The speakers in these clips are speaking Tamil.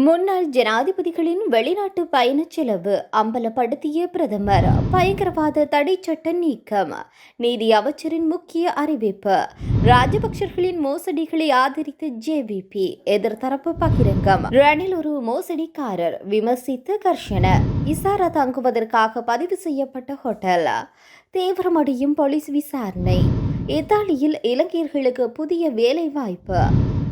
முன்னாள் ஜனாதிபதிகளின் வெளிநாட்டு பயணச் செலவு அம்பலப்படுத்திய பிரதமர். பயங்கரவாத தடை சட்ட நீக்கம். நீதி அமைச்சரின் முக்கிய அறிவிப்பு. ராஜபக்சர்களின் மோசடிகளை ஆதரித்த ஜேவிபி எதிர்த்தரப்பு பகிரங்கம். ரணில் ஒரு மோசடிக்காரர். விமர்சித்து கர்ஷன. இசாரா தங்குவதற்காக பதிவு செய்யப்பட்ட ஹோட்டல். தீவிரமடையும் போலீஸ் விசாரணை. இத்தாலியில் இலங்கையர்களுக்கு புதிய வேலை வாய்ப்பு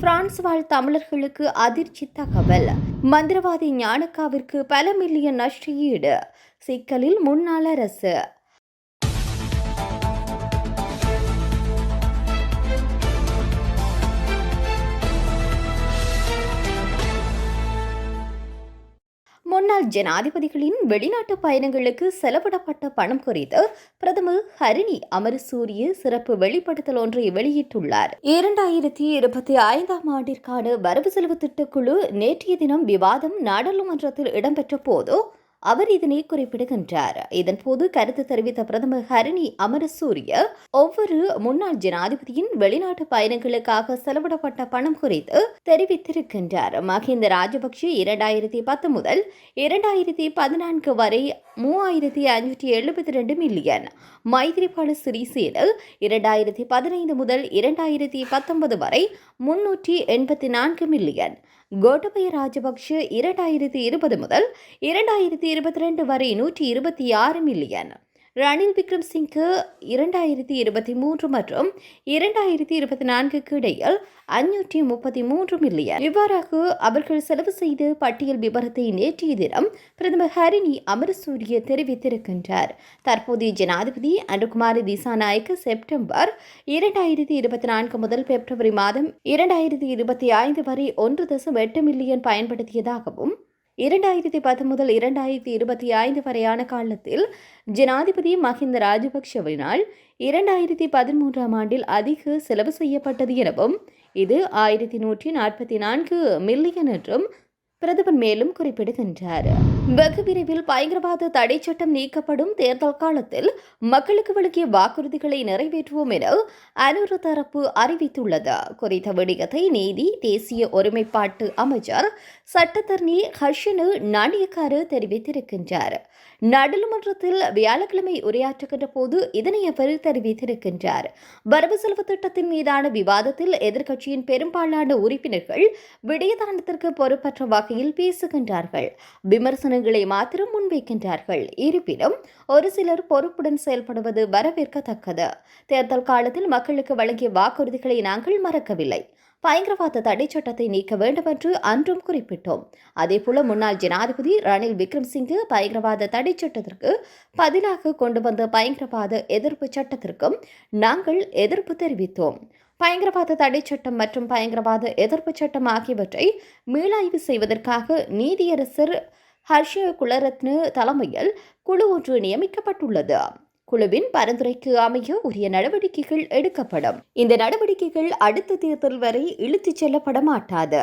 பிரான்ஸ் வாழ் தமிழர்களுக்கு அதிர்ச்சி தகவல். மந்திரவாதி ஞானக்காவிற்கு பல மில்லியன் நஷ்டஈடு. சிக்கலில் முன்னாள் அரசு. ஜனாதிபதிகளின் வெளிநாட்டு பயணங்களுக்கு செலவிடப்பட்ட பணம் குறித்து பிரதமர் ஹரிணி அமரசூரிய சிறப்பு வெளிப்படுத்தல் ஒன்றை வெளியிட்டுள்ளார். இரண்டாயிரத்தி இருபத்தி ஐந்தாம் ஆண்டிற்கான வரவு செலவு திட்டக்குழு நேற்றைய தினம் விவாதம் நாடாளுமன்றத்தில் இடம்பெற்ற போது அவர் இதனை குறிப்பிடுகின்றார். இதன்போது கருத்து தெரிவித்த பிரதமர் ஹரணி அமரசூரிய ஒவ்வொரு முன்னாள் ஜனாதிபதியின் வெளிநாட்டு பயணங்களுக்காக செலவிடப்பட்ட பணம் குறித்து தெரிவித்திருக்கின்றார். மஹிந்த ராஜபக்ஷ இரண்டாயிரத்தி பத்து முதல் இரண்டாயிரத்தி பதினான்கு வரை மூவாயிரத்தி ஐநூற்றி எழுபத்தி ரெண்டு மில்லியன். மைத்ரிபால சிறிசேன இரண்டாயிரத்தி பதினைந்து முதல் இரண்டாயிரத்தி பத்தொன்பது வரை முன்னூற்றி எண்பத்தி நான்கு மில்லியன். கோட்டபய ராஜபக்ஷ இரண்டாயிரத்தி இருபது முதல் இரண்டாயிரத்தி இருபத்தி ரெண்டு வரை நூற்றி இருபத்தி ஆறு மில்லியன். ரணில் விக்ரம் சிங்க்கு இரண்டாயிரத்தி இருபத்தி மூன்று மற்றும் இரண்டாயிரத்தி இருபத்தி நான்குக்கு இடையில் அஞ்சூற்றி முப்பத்தி மூன்று மில்லியன். இவ்வாறாக அவர்கள் செலவு செய்த பட்டியல் விவரத்தை நேற்றைய தினம் பிரதமர் ஹரிணி அமரசூரிய தெரிவித்திருக்கின்றார். தற்போதைய ஜனாதிபதி அனுகுமாரி திசாநாயக்க செப்டம்பர் இரண்டாயிரத்தி இருபத்தி நான்கு முதல் பிப்ரவரி மாதம் இரண்டாயிரத்தி இருபத்தி ஐந்து வரை ஒன்று தசம் எட்டு மில்லியன் பயன்படுத்தியதாகவும் இரண்டாயிரத்தி பத்து முதல் இரண்டாயிரத்தி இருபத்தி ஐந்து வரையான காலத்தில் ஜனாதிபதி மஹிந்த ராஜபக்ஷவினால் இரண்டாயிரத்தி பதிமூன்றாம் ஆண்டில் அதிக செலவு செய்யப்பட்டது எனவும் இது ஆயிரத்தி நூற்றி நாற்பத்தி நான்கு மில்லியன் என்றும் பிரதமர் மேலும் குறிப்பிடுகின்றார். வெகு விரைவில் பயங்கரவாத தடை சட்டம் நீக்கப்படும் தேர்தல் காலத்தில் மக்களுக்கு வழங்கிய வாக்குறுதிகளை நிறைவேற்றுவோம் என அனுர தரப்பு அறிவித்துள்ளது. குறித்த விடயத்தை நீதி தேசிய ஒருமைப்பாட்டு அமைச்சர் சட்டத்தரணி ஹர்ஷனு நாணயக்காரு தெரிவித்திருக்கின்றார். நாடாளுமன்றத்தில் வியாழக்கிழமை உரையாற்றுகின்ற போது இதனை அவர் தெரிவித்திருக்கின்றார். வரவு செலவு திட்டத்தின் மீதான விவாதத்தில் எதிர்க்கட்சியின் பெரும்பாலான உறுப்பினர்கள் விடயதானத்திற்கு பொறுப்பற்ற வகையில் பேசுகின்றார்கள். விமர்சன விமர்சனங்களை மாத்திரம் முன்வைக்கின்றார்கள். இருப்பினும் ஒரு சிலர் பொறுப்புடன் செயல்படுவது வரவேற்கத்தக்கது. தேர்தல் காலத்தில் மக்களுக்கு வழங்கிய வாக்குறுதிகளை நாங்கள் மறக்கவில்லை. பயங்கரவாத தடை சட்டத்தை நீக்க வேண்டும் என்று அன்றும் குறிப்பிட்டோம். அதேபோல முன்னாள் ஜனாதிபதி ரணில் விக்ரம்சிங்கு பயங்கரவாத தடை சட்டத்திற்கு பதிலாக கொண்டு வந்த பயங்கரவாத எதிர்ப்பு சட்டத்திற்கும் நாங்கள் எதிர்ப்பு தெரிவித்தோம். பயங்கரவாத தடை சட்டம் மற்றும் பயங்கரவாத எதிர்ப்பு சட்டம் ஆகியவற்றை மீளாய்வு செய்வதற்காக நீதியரசர் ஹர்ஷ குலரத்னு தலைமையில் குழு ஒன்று நியமிக்கப்பட்டுள்ளது. குழுவின் பரிந்துரைக்கு அமைய உரிய நடவடிக்கைகள் எடுக்கப்படும். இந்த நடவடிக்கைகள் அடுத்த தேர்தல் வரை இழுத்துச் செல்லப்பட மாட்டாது.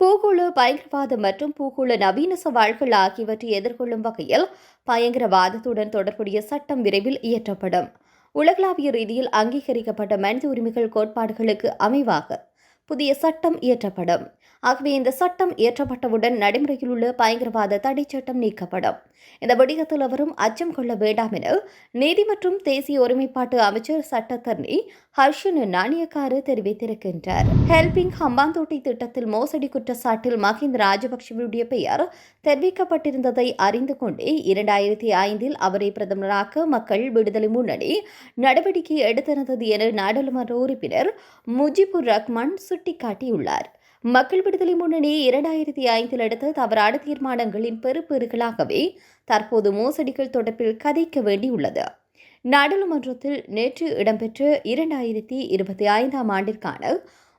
பூகோள பயங்கரவாதம் மற்றும் பூகோள நவீன சவால்கள் ஆகியவற்றை எதிர்கொள்ளும் வகையில் பயங்கரவாதத்துடன் தொடர்புடைய சட்டம் விரைவில் இயற்றப்படும். உலகளாவிய ரீதியில் அங்கீகரிக்கப்பட்ட மனித உரிமைகள் கோட்பாடுகளுக்கு அமைவாக புதிய சட்டம் இயற்றப்படும். ஆகவே இந்த சட்டம் இயற்றப்பட்டவுடன் நடைமுறையில் உள்ள பயங்கரவாத தடை சட்டம் நீக்கப்படும். இந்த விடயத்தில் அவரும் அச்சம் கொள்ள வேண்டாம் என நீதி மற்றும் தேசிய ஒருமைப்பாட்டு அமைச்சர் சட்டத்தரணி ஹர்ஷன் நாணயக்காரு தெரிவித்திருக்கின்றார். ஹெல்பிங் ஹம்பாந்தோட்டை திட்டத்தில் மோசடி குற்றச்சாட்டில் மஹிந்த ராஜபக்சேவுடைய பெயர் தெரிவிக்கப்பட்டிருந்ததை அறிந்து கொண்டே இரண்டாயிரத்தி ஐந்தில் அவரை பிரதமராக மக்கள் விடுதலை முன்னணி நடவடிக்கை எடுத்திருந்தது என நாடாளுமன்ற உறுப்பினர் முஜிபுர் ரஹ்மான் சுட்டிக்காட்டியுள்ளார். மக்கள் விடுதலை முன்னணி இரண்டாயிரத்தி ஐந்தில் எடுத்த தவறான தீர்மானங்களின் பெறுபேறுகளாகவே தற்போது மோசடிகள் தொடர்பில் கதைக்க வேண்டியுள்ளது. நாடாளுமன்றத்தில் நேற்று இடம்பெற்ற இரண்டாயிரத்தி இருபத்தி ஐந்தாம் ஆண்டிற்கான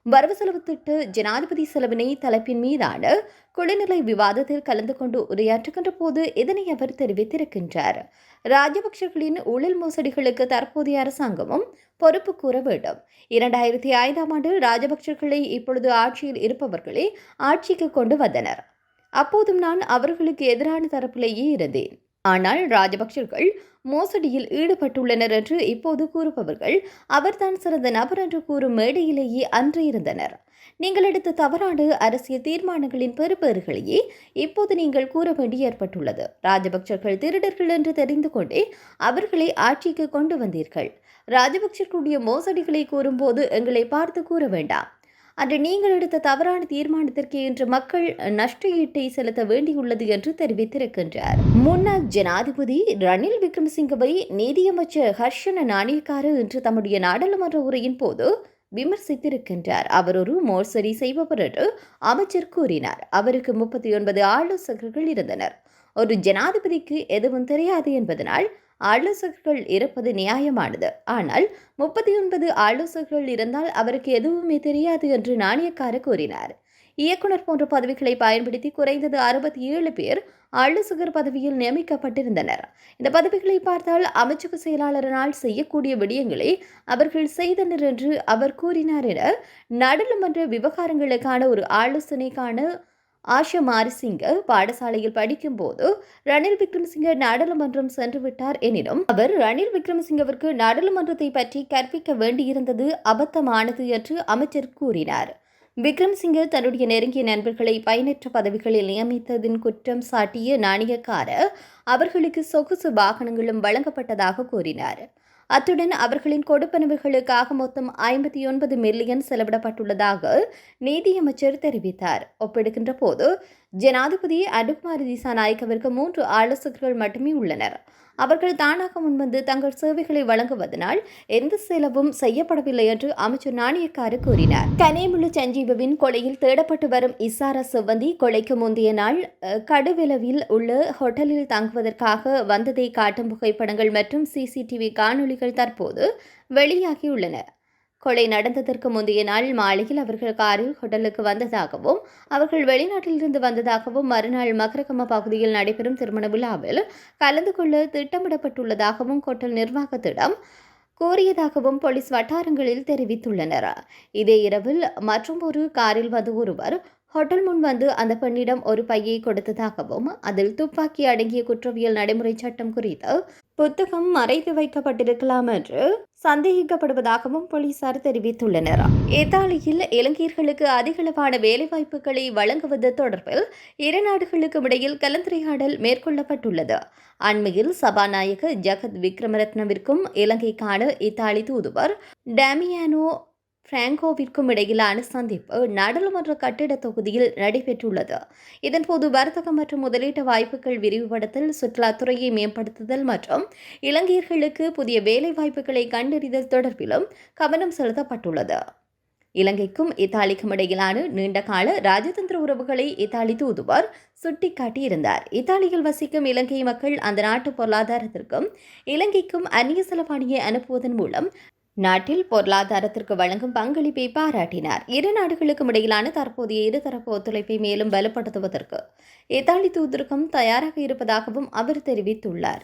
வரவு செலவு திட்ட ஜனாதிபதி செலவினை தலைப்பின் மீதான குளிநிலை விவாதத்தில் கலந்து கொண்டு உரையாற்றுகின்ற போது இதனை அவர் தெரிவித்திருக்கின்றார். ராஜபக்சர்களின் ஊழல் மோசடிகளுக்கு தற்போதைய அரசாங்கமும் பொறுப்பு கூற வேண்டும். இரண்டாயிரத்தி ஐந்தாம் ஆண்டு ராஜபக்சர்களை இப்பொழுது ஆட்சியில் இருப்பவர்களே ஆட்சிக்கு கொண்டு வந்தனர். அப்போதும் நான் அவர்களுக்கு எதிரான தரப்பிலேயே இருந்தேன். ஆனால் ராஜபக்சர்கள் மோசடியில் ஈடுபட்டுள்ளனர் என்று இப்போது கூறுபவர்கள் அவர்தான் சிறந்த நபர் என்று கூறும் மேடையிலேயே அன்று இருந்தனர். நீங்கள் எடுத்த தவறான அரசியல் தீர்மானங்களின் பெறுபேறுகளையே இப்போது நீங்கள் கூற வேண்டி ஏற்பட்டுள்ளது. ராஜபக்சர்கள் திருடர்கள் என்று தெரிந்து கொண்டே அவர்களை ஆட்சிக்கு கொண்டு வந்தீர்கள். ராஜபக்சர்களுடைய மோசடிகளை கூறும்போது எங்களை பார்த்து கூற வேண்டாம். அன்று நீங்கள் எடுத்த தவறான தீர்மானத்திற்கு இன்று மக்கள் நஷ்டஈட்டை செலுத்த வேண்டியுள்ளது என்று தெரிவித்திருக்கின்றார். முன்னாள் ஜனாதிபதி ரணில் விக்ரமசிங்கவை நீதியமைச்சர் ஹர்ஷன நாணயக்காரு இன்று தம்முடைய நாடாளுமன்ற உரையின் போது விமர்சித்திருக்கின்றார். அவர் ஒரு மோசடி செய்பவர் என்று அமைச்சர் கூறினார். அவருக்கு முப்பத்தி ஒன்பது ஆலோசகர்கள் இருந்தனர். ஒரு ஜனாதிபதிக்கு எதுவும் தெரியாது என்பதனால் ஆலோசகர்கள் இருப்பது நியாயமானது. ஆனால் முப்பத்தி ஒன்பது ஆலோசகர்கள் இருந்தால் அவருக்கு எதுவுமே தெரியாது என்று நாணயக்காரர் கூறினார். இயக்குனர் போன்ற பதவிகளை பயன்படுத்தி குறைந்தது அறுபத்தி ஏழு பேர் ஆலோசகர் பதவியில் நியமிக்கப்பட்டிருந்தனர். இந்த பதவிகளை பார்த்தால் அமைச்சக செயலாளரனால் செய்யக்கூடிய விடயங்களை அவர்கள் செய்தனர் என்று அவர் கூறினார் என நாடாளுமன்ற விவகாரங்களுக்கான ஒரு ஆலோசனைக்கான ஆஷா மாரிசிங்க பாடசாலையில் படிக்கும் போது ரணில் விக்ரமசிங்க நாடாளுமன்றம் சென்று விட்டார் எனினும் அவர் ரணில் விக்ரமசிங்கவிற்கு நாடாளுமன்றத்தை பற்றி கற்பிக்க வேண்டியிருந்தது அபத்தமானது என்று அமைச்சர் கூறினார். விக்ரம்சிங்க தன்னுடைய நெருங்கிய நண்பர்களை பயனற்ற பதவிகளில் நியமித்ததின் குற்றம் சாட்டிய நாணயக்கார அவர்களுக்கு சொகுசு வாகனங்களும் வழங்கப்பட்டதாக கூறினார். அத்துடன் அவர்களின் கொடுப்பனவுகளுக்காக மொத்தம் ஐம்பத்தி ஒன்பது மில்லியன் செலவிடப்பட்டுள்ளதாக நீதியமைச்சர் தெரிவித்தார். ஒப்பெடுக்கின்ற போது ஜனாதிபதி அனுகுமாரி திசாநாயக்கவிற்கு மூன்று ஆலோசகர்கள் மட்டுமே உள்ளனர். அவர்கள் தானாக முன்வந்து தங்கள் சேவைகளை வழங்குவதனால் எந்த செலவும் செய்யப்படவில்லை என்று அமைச்சர் நாணயக்காரு கூறினார். கனேமுழு சஞ்சீபவின் கொலையில் தேடப்பட்டு வரும் இசாரா செவ்வந்தி கொலைக்கு முந்தைய நாள் கடுவிலவில் உள்ள ஹோட்டலில் தங்குவதற்காக வந்ததை காட்டும் புகைப்படங்கள் மற்றும் சிசிடிவி காணொலிகள் தற்போது வெளியாகியுள்ளன. கொலை நடந்ததற்கு முந்தைய நாள் மாலையில் அவர்கள் காரில் ஹோட்டலுக்கு வந்ததாகவும் அவர்கள் வெளிநாட்டிலிருந்து வந்ததாகவும் மறுநாள் மகரகம பகுதியில் நடைபெறும் திருமண விழாவில் கலந்து கொள்ள திட்டமிடப்பட்டுள்ளதாகவும் ஹோட்டல் நிர்வாகத்திடம் கூறியதாகவும் போலீஸ் வட்டாரங்களில் தெரிவித்துள்ளனர். இதே இரவில் மற்றும் ஒரு காரில் வந்து ஒருவர் ஹோட்டல் முன் வந்து அந்த பெண்ணிடம் ஒரு பையை கொடுத்ததாகவும் அதில் துப்பாக்கி அடங்கிய குற்றவியல் நடைமுறை சட்டம் குறித்து புத்தகம் மறைத்து வைக்கப்பட்டிருக்கலாம் என்று சந்தேகிக்கப்படுவதாகவும் போலீசார் தெரிவித்துள்ளனர். இத்தாலியில் இலங்கையர்களுக்கு அதிகளவான வேலைவாய்ப்புகளை வழங்குவது தொடர்பில் இரு நாடுகளுக்கும் இடையில் கலந்துரையாடல் மேற்கொள்ளப்பட்டுள்ளது. அண்மையில் சபாநாயகர் ஜகத் விக்ரமரத்னவிற்கும் இலங்கைக்கான இத்தாலி தூதுவர் டேமியானோ பிராங்கோவிற்கும் இடையிலான சந்திப்பு நாடாளுமன்ற கட்டிட தொகுதியில் நடைபெற்றுள்ளது. இதன்போது வர்த்தகம் மற்றும் முதலீட்டு வாய்ப்புகள் விரிவுபடுத்தல் சுற்றுலாத்துறையை மேம்படுத்துதல் மற்றும் இலங்கையர்களுக்கு புதிய வேலை வாய்ப்புகளை கண்டறிதல் தொடர்பிலும் கவனம் செலுத்தப்பட்டுள்ளது. இலங்கைக்கும் இத்தாலிக்கும் இடையிலான நீண்டகால ராஜதந்திர உறவுகளை இத்தாலி தூதுவர் சுட்டிக்காட்டியிருந்தார். இத்தாலியில் வசிக்கும் இலங்கை மக்கள் அந்த நாட்டு பொருளாதாரத்திற்கும் இலங்கைக்கும் அந்நிய செலவாணியை அனுப்புவதன் மூலம் நாட்டில் பொருளாதாரத்திற்கு வழங்கும் பங்களிப்பை பாராட்டினார். இரு நாடுகளுக்கும் இடையிலான தற்போதைய இருதரப்பு ஒத்துழைப்பை மேலும் பலப்படுத்துவதற்கு இத்தாலி தூதரகம் தயாராக இருப்பதாகவும் அவர் தெரிவித்துள்ளார்.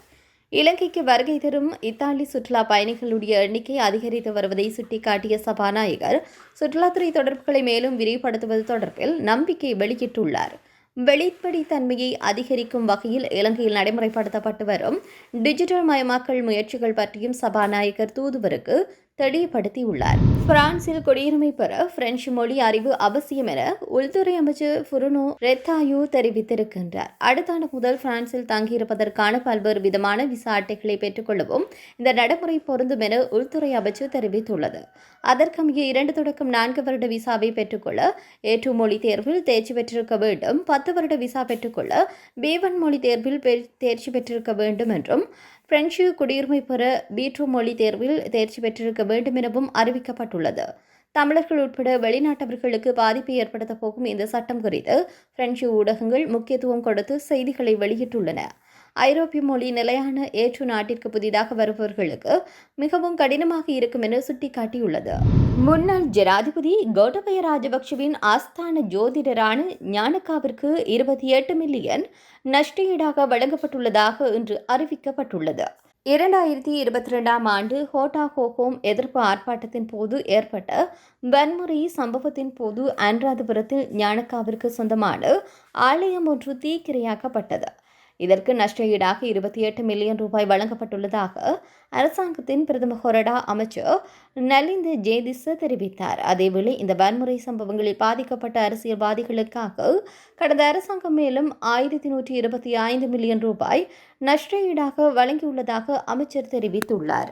இலங்கைக்கு வருகை தரும் இத்தாலி சுற்றுலா பயணிகளுடைய எண்ணிக்கை அதிகரித்து வருவதை சுட்டிக்காட்டிய சபாநாயகர் சுற்றுலாத்துறை தொடர்புகளை மேலும் விரிவுபடுத்துவது தொடர்பில் நம்பிக்கை வெளியிட்டுள்ளார். வெளிப்படைத்தன்மையை அதிகரிக்கும் வகையில் இலங்கையில் நடைமுறைப்படுத்தப்பட்டு வரும். டிஜிட்டல் மயமாக்கல் முயற்சிகள் பற்றியும் சபாநாயகர் தூதுவருக்கு தெளிவுபடுத்தியுள்ளார். பிரான்சில் குடியுரிமை பெற பிரெஞ்சு மொழி அறிவு அவசியம் என உள்துறை அமைச்சர் புருனோ ரெத்தாயு தெரிவித்திருக்கின்றார். அடுத்த ஆண்டு முதல் பிரான்சில் தங்கியிருப்பதற்கான பல்வேறு விதமான விசா அட்டைகளை பெற்றுக்கொள்ளவும் இந்த நடைமுறை பொருந்தும் என உள்துறை அமைச்சர் தெரிவித்துள்ளது. அதற்கமைய இரண்டு தொடக்கம் நான்கு வருட விசாவை பெற்றுக்கொள்ள ஏற்று மொழி தேர்வில் தேர்ச்சி பெற்றிருக்க வேண்டும். பத்து வருட விசா பெற்றுக்கொள்ள பி ஒன் மொழி தேர்வில் தேர்ச்சி பெற்றிருக்க வேண்டும் என்றும் பிரெஞ்சு குடியுரிமை பெற பீட்ரூ மொழி தேர்வில் தேர்ச்சி பெற்றிருக்க வேண்டும் எனவும் அறிவிக்கப்பட்டுள்ளது. தமிழர்கள் உட்பட வெளிநாட்டவர்களுக்கு பாதிப்பை ஏற்படுத்தப் போகும் இந்த சட்டம் குறித்து பிரெஞ்சு ஊடகங்கள் முக்கியத்துவம் கொடுத்து செய்திகளை வெளியிட்டுள்ளன. ஐரோப்பிய மொழி நிலையான ஏற்று நாட்டிற்கு புதிதாக வருபவர்களுக்கு மிகவும் கடினமாக இருக்கும் என சுட்டிக்காட்டியுள்ளது. முன்னாள் ஜனாதிபதி கோட்டபய ராஜபக்சவின் ஆஸ்தான ஜோதிடரான ஞானக்காவிற்கு இருபத்தி எட்டு மில்லியன் நஷ்டஈடாக வழங்கப்பட்டுள்ளதாக இன்று அறிவிக்கப்பட்டுள்ளது. இரண்டாயிரத்தி இருபத்தி ரெண்டாம் ஆண்டு ஹோட்டா ஹோஹோம் எதிர்ப்பு ஆர்ப்பாட்டத்தின் போது ஏற்பட்ட வன்முறை சம்பவத்தின் போது அனுராதபுரத்தில் ஞானக்காவிற்கு சொந்தமான ஆலயம் ஒன்று தீக்கிரையாக்கப்பட்டது. இதற்கு நஷ்ட ஈடாக இருபத்தி எட்டு மில்லியன் ரூபாய் வழங்கப்பட்டுள்ளதாக அரசாங்கத்தின் பிரதம கொறடா அமைச்சர் நலிந்த ஜேதிச தெரிவித்தார். அதேவேளை இந்த வன்முறை சம்பவங்களில் பாதிக்கப்பட்ட அரசியல்வாதிகளுக்காக கடந்த அரசாங்கம் மேலும் ஆயிரத்தி நூற்றி இருபத்தி ஐந்து மில்லியன் ரூபாய் நஷ்ட ஈடாக வழங்கியுள்ளதாக அமைச்சர் தெரிவித்துள்ளார்.